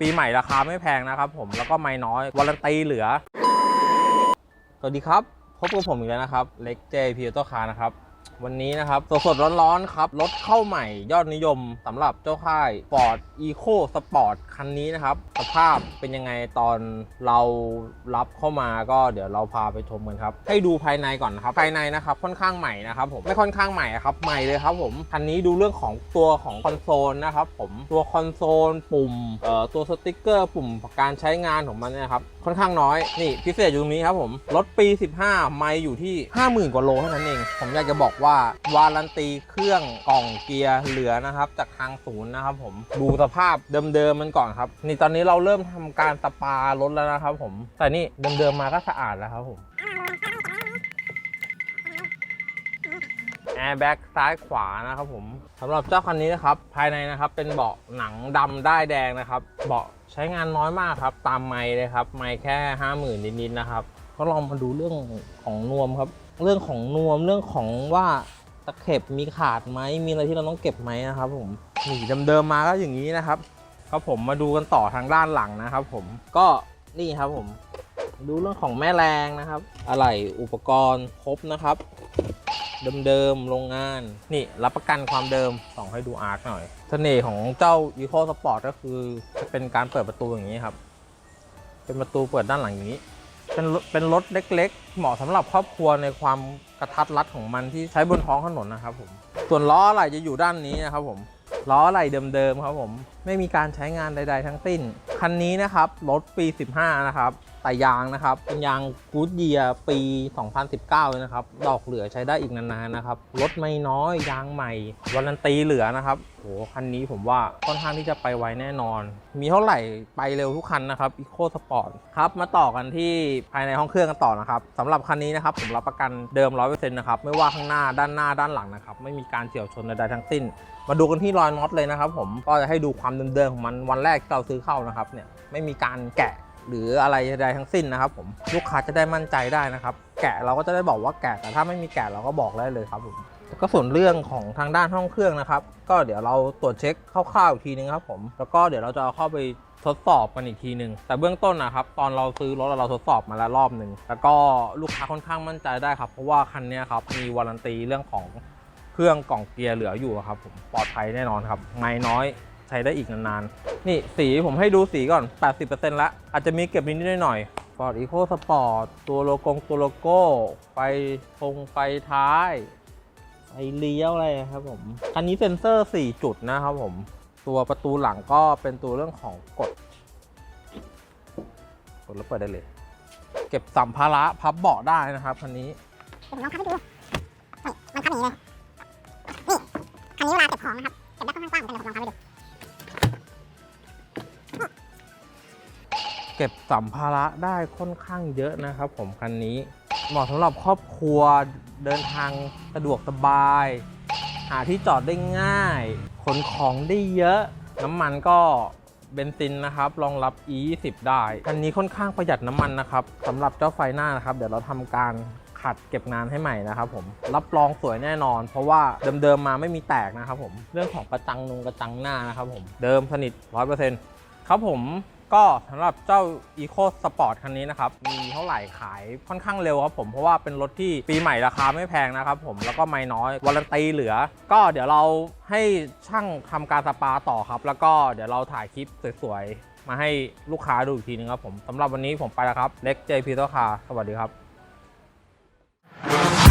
ปีใหม่ราคาไม่แพงนะครับผมแล้วก็ไม่น้อยวารันตีเหลือ สวัสดีครับ พบกับผมอีกแล้วนะครับเล็กเจพีโตคานะครับ วันนี้นะครับสดสดๆร้อนๆครับ รถเข้าใหม่ยอดนิยมสำหรับเจ้าค่าย Ford Eco Sport คันนี้นะครับ สภาพเป็นยังไงตอนเรารับเข้ามาก็เดี๋ยวเราพาไปชมกันครับ ให้ดูภายในก่อนนะครับ ภายในนะครับค่อนข้างใหม่นะครับผมไม่ค่อนข้างใหม่ครับใหม่เลยครับผมคันนี้ดูเรื่องของตัวของคอนโซลนะครับผมตัวคอนโซลปุ่มเอ่อตัวสติกเกอร์ปุ่มการใช้งานของมันนยนะครับค่อนข้างน้อยนี่พิเศษอยู่ตรงนี้ครับผมรถปี 15 ไม่อยู่ที่ 50,000 กว่าโลเท่านั้นเองผมอยากจะบอกว่าวารันตีเครื่องกล่องเกียร์เหลือนะครับ จากทางศูนย์นะครับผมดูสภาพเดิมๆมันก่อนครับ นี่ตอนนี้เราเริ่มทำการสปารถแล้วนะครับผมแต่นี่เดิมๆมาก็สะอาดแล้วครับผมแอร์แบ็กซ้ายขวานะครับผมสำหรับเจ้าคันนี้นะครับ ภายในนะครับเป็นเบาะหนังดำได้แดงนะครับ เบาะใช้งานน้อยมากครับ ตามไม้เลยครับ ไม้แค่ห้าหมื่นนิดๆนะครับ ก็ลองมาดูเรื่องของนวมครับ เรื่องของนวมเรื่องของว่าตะเข็บมีขาดไหมมีอะไรที่เราต้องเก็บไหมนะครับ ผมนี่เดิมๆมาก็อย่างนี้นะครับครับผมมาดูกันต่อทางด้านหลังนะครับ ผมก็นี่ครับผม ดูเรื่องของแม่แรงนะครับ อะไรอุปกรณ์ครบนะครับเดิมๆโรงงาน นี่รับประกันความเดิมส่องให้ดูอาร์คหน่อยเสน่ห์ของเจ้า Eco Sport ก็คือจะเป็นการเปิดประตูอย่างนี้ครับ เป็นประตูเปิดด้านหลังอย่างนี้ เป็นรถเป็นรถเล็ก ๆ เหมาะสำหรับครอบครัวในความกระทัดรัดของมันที่ใช้บนท้องถนนนะครับผม ส่วนล้ออะไรจะอยู่ด้านนี้นะครับผม ล้ออะไรเดิมๆครับผมไม่มีการใช้งานใด ๆ ทั้งสิ้น คันนี้นะครับ รถปี 15 นะครับแต่ยางนะครับเป็นยางกูดเยียปี 2019เลยนะครับ ดอกเหลือใช้ได้อีกนานๆนะครับ รถไม่น้อยยางใหม่วารันตีเหลือนะครับโหคันนี้ผมว่าค่อนข้างที่จะไปไวแน่นอน มีเท่าไหร่ไปเร็วทุกคันนะครับ Eco Sport ครับ มาต่อกันที่ภายในห้องเครื่องกันต่อนะครับสำหรับคันนี้นะครับผมรับประกันเดิม 100%นะครับไม่ว่าข้างหน้าด้านหน้าด้านหลังนะครับไม่มีการเฉี่ยวชนใดๆทั้งสิ้น มาดูกันที่รอยน็อตเลยนะครับผมก็จะให้ดูความเดิมๆของมันวันแรกที่เราซื้อเข้านะครับเนี่ยไม่มีการแกะหรืออะไรใดทั้งสิ้นนะครับผมลูกค้าจะได้มั่นใจได้นะครับ แกะเราก็จะได้บอกว่าแกะแต่ถ้าไม่มีแกะเราก็บอกได้เลยครับผมก็ส่วนเรื่องของทางด้านห้องเครื่องนะครับ ก็เดี๋ยวเราตรวจเช็คคร่าวๆอีกทีนึงครับผมแล้วก็เดี๋ยวเราจะเอาเข้าไปทดสอบกันอีกทีหนึ่งแต่เบื้องต้นนะครับตอนเราซื้อรถเราทดสอบมาแล้วรอบหนึ่งแล้วก็ลูกค้าค่อนข้างมั่นใจได้ครับ เพราะว่าคันนี้ครับมีวารันตีเรื่องของ เครื่องกล่องเกียร์เหลืออยู่ครับผมปลอดภัยแน่นอนครับไม่น้อยใช้ได้อีกนานๆ นี่สีผมให้ดูสีก่อน 80%ละอาจจะมีเก็บนิดหน่อยๆ Ford Eco Sport ตัวโลโก้ตัวโลโก้ ไฟทงไฟท้าย ไฟเลี้ยวอะไรครับผม คันนี้เซ็นเซอร์ 4 จุดนะครับผม ตัวประตูหลังก็เป็นตัวเรื่องของกด กดแล้วเปิดได้เลย เก็บสัมภาระพับเบาะได้นะครับคันนี้ผมลองพับให้ดู องนะครับเก็บได้ค่อนข้างกว้างเหมือนกันเดี๋ยวผมลองพับให้ดู เก็บสัมภาระได้ค่อนข้างเยอะนะครับ ผมคันนี้ เหมาะสำหรับครอบครัวเดินทางสะดวกสบาย หาที่จอดได้ง่าย ขนของได้เยอะ น้ำมันก็เบนซินนะครับรองรับ E20 ได้ คันนี้ค่อนข้างประหยัดน้ำมันนะครับสำหรับเจ้าไฟหน้านะครับ เดี๋ยวเราทำการ ขัดเก็บงานให้ใหม่นะครับผมรับรองสวยแน่นอน เพราะว่าเดิมๆมาไม่มีแตกนะครับผมเรื่องของกระจังนุงกระจังหน้านะครับผมเดิมสนิท100%ครับผมก็สำหรับเจ้า Eco Sport คันนี้นะครับ มีเท่าไหร่ขายค่อนข้างเร็วครับผม เพราะว่าเป็นรถที่ปีใหม่ราคาไม่แพงนะครับผม แล้วก็ไม่น้อยวารันตีเหลือ ก็เดี๋ยวเราให้ช่างทำการสปาต่อครับ แล้วก็เดี๋ยวเราถ่ายคลิปสวยๆ มาให้ลูกค้าดูอีกทีนึงครับผมสำหรับวันนี้ผมไปแล้วครับ เล็กเจพีโตคาสวัสดีครับ Bye.